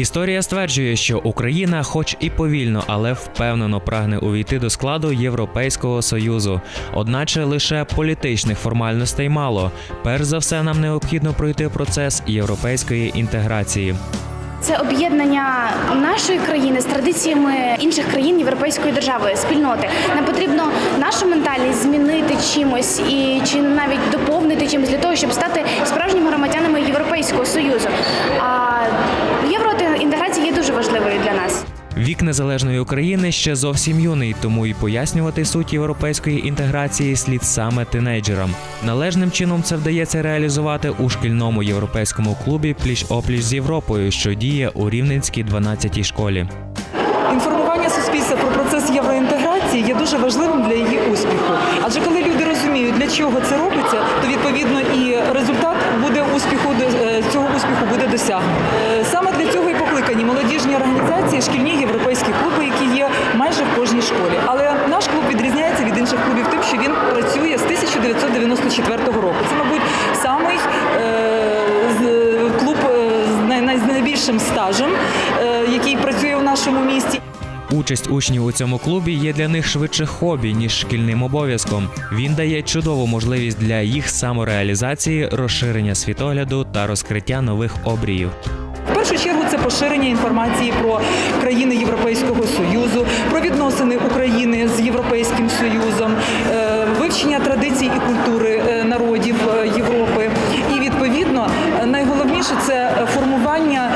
Історія стверджує, що Україна, хоч і повільно, але впевнено прагне увійти до складу Європейського союзу. Одначе лише політичних формальностей мало. Перш за все, нам необхідно пройти процес європейської інтеграції. Це об'єднання нашої країни з традиціями інших країн європейської держави, спільноти. Нам потрібно нашу ментальність змінити чимось і чи навіть доповнити чимось для того, щоб стати справжніми громадянами Європейського союзу. А Вік незалежної України ще зовсім юний, тому і пояснювати суть європейської інтеграції слід саме тинейджерам. Належним чином це вдається реалізувати у шкільному європейському клубі пліч опліч з Європою, що діє у Рівненській 12-й школі. Інформування суспільства про процес євроінтеграції є дуже важливим для її успіху. Адже коли люди розуміють, для чого це робиться, то відповідно і результат буде успіху е, цього успіху буде досягнено. Саме для цього і покликані молодіжні організації, шкільні європейські клуби, які є майже в кожній школі. Але наш клуб відрізняється від інших клубів тим, що він працює з 1994 року. Це, мабуть, самий е, клуб е, з най- най- з найбільшим стажем, е, який працює у нашому місті. Участь учнів у цьому клубі є для них швидше хобі, ніж шкільним обов'язком. Він дає чудову можливість для їх самореалізації, розширення світогляду та розкриття нових обріїв. Першу чергу це поширення інформації про країни Європейського Союзу, про відносини України з Європейським Союзом, е, вивчення традицій і культури е, народів е, Європи. І відповідно найголовніше це формування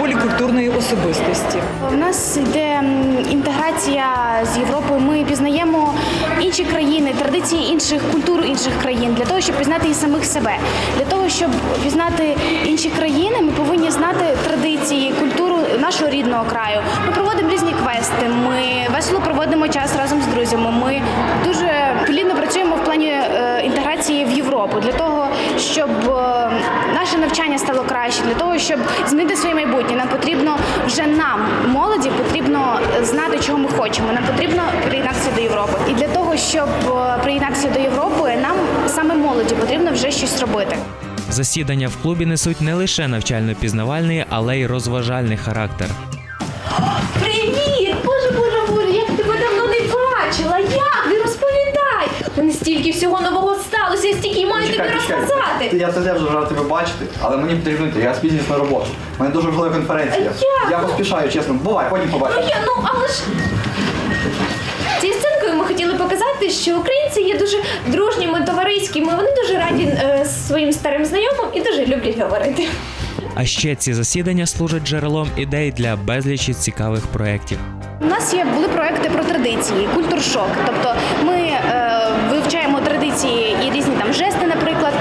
полікультурної особистості. У нас йде інтеграція з Європою. Ми пізнаємо інші країни, традиції інших культур інших країн для того, щоб пізнати і самих себе. Для того, щоб пізнати інші країни, ми повинні знати традиції, культуру нашого рідного краю. Ми проводимо різні квести. Ми весело проводимо час разом з друзями. Ми дуже плідно працюємо в плані е, інтеграції в Європу для того, щоб е, наше навчання стало краще, для того, щоб змінити своє майбутнє. Нам потрібно вже нам, молоді, потрібно знати, чого ми хочемо. Нам потрібно приєднатися до Європи. І для того, щоб е, приєднатися до Європи, нам саме молоді потрібно вже щось робити. Засідання в клубі несуть не лише навчально-пізнавальний, але й розважальний характер. Привіт! Боже, боже, боже, як тебе давно не бачила! Як? Не розповідай! Мене стільки всього нового сталося, я стільки маю тобі розказати. Я тебе вже рад тебе бачити, але мені потрібно йти, я спізнююсь на роботу. У мене дуже важлива конференція. А як? Я поспішаю, чесно. Бувай, потім Ну побачимо. я, ну але ж. Цією сценкою ми хотіли показати, що українці є дуже дружніми, товариськими. Вони дуже раді е, своїм старим знайомим і дуже люблять говорити. А ще ці засідання служать джерелом ідей для безлічі цікавих проєктів. У нас є були проекти про традиції, культуршок. Тобто ми е, вивчаємо традиції і різні там жести, наприклад,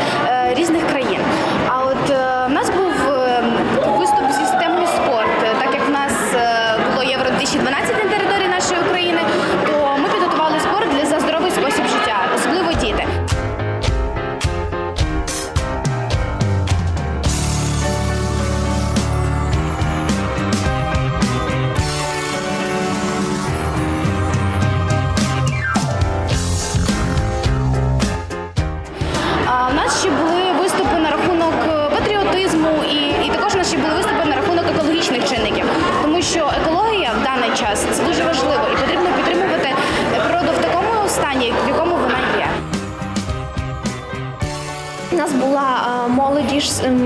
е, молодіж, ем,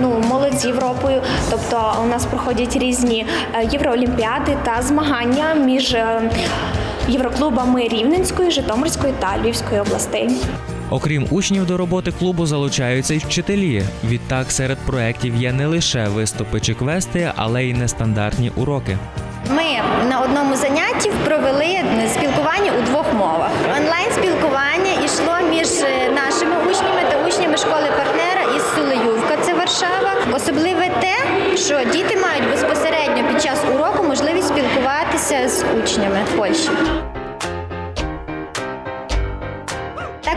ну, молодь з Європою, тобто у нас проходять різні е, євроолімпіади та змагання між е, євроклубами Рівненської, Житомирської та Львівської областей. Окрім учнів до роботи клубу залучаються й вчителі. Відтак серед проєктів є не лише виступи чи квести, але й нестандартні уроки. Ми на одному занятті провели спілкування у двох мовах. Онлайн спілкування йшло між е, нашими учнями та учнями школи партнера із Сулеювка, це Варшава. Особливе те, що діти мають безпосередньо під час уроку можливість спілкуватися з учнями в Польщі.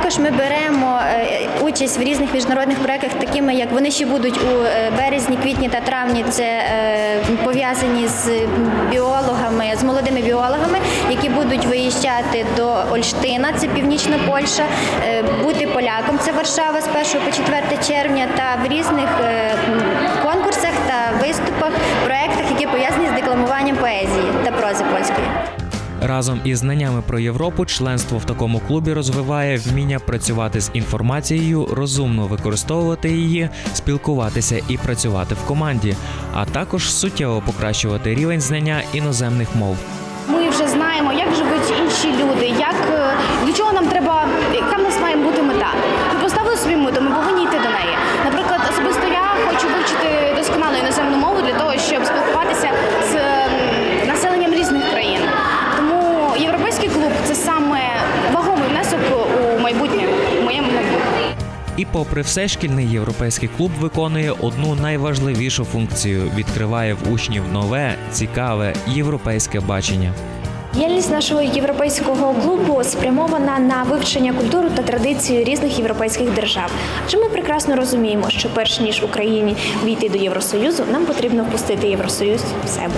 Також ми беремо е, участь в різних міжнародних проєктах, такими як вони ще будуть у е, березні, квітні та травні. Це е, пов'язані з біологами, з молодими біологами, які будуть виїжджати до Ольштина, це північна Польща, бути поляком, це Варшава з 1 по 4 червня, та в різних конкурсах виступах проєктах пов'язані з декламуванням поезії та прози польської. Разом із знаннями про Європу, членство в такому клубі розвиває вміння працювати з інформацією, розумно використовувати її, спілкуватися і працювати в команді, а також суттєво покращувати рівень знання іноземних мов. Ми вже знаємо, як живуть інші люди, як е, до чого нам треба, яка в нас має бути мета. Ми поставили собі мету, ми повинні йти до неї. Наприклад, особисто я хочу І попри все, шкільний європейський клуб виконує одну найважливішу функцію відкриває в учнів нове, цікаве європейське бачення. Діяльність нашого європейського клубу спрямована на вивчення культури та традиції різних європейських держав. Адже ми прекрасно розуміємо, що перш ніж Україні війти до Євросоюзу, нам потрібно впустити Євросоюз в себе.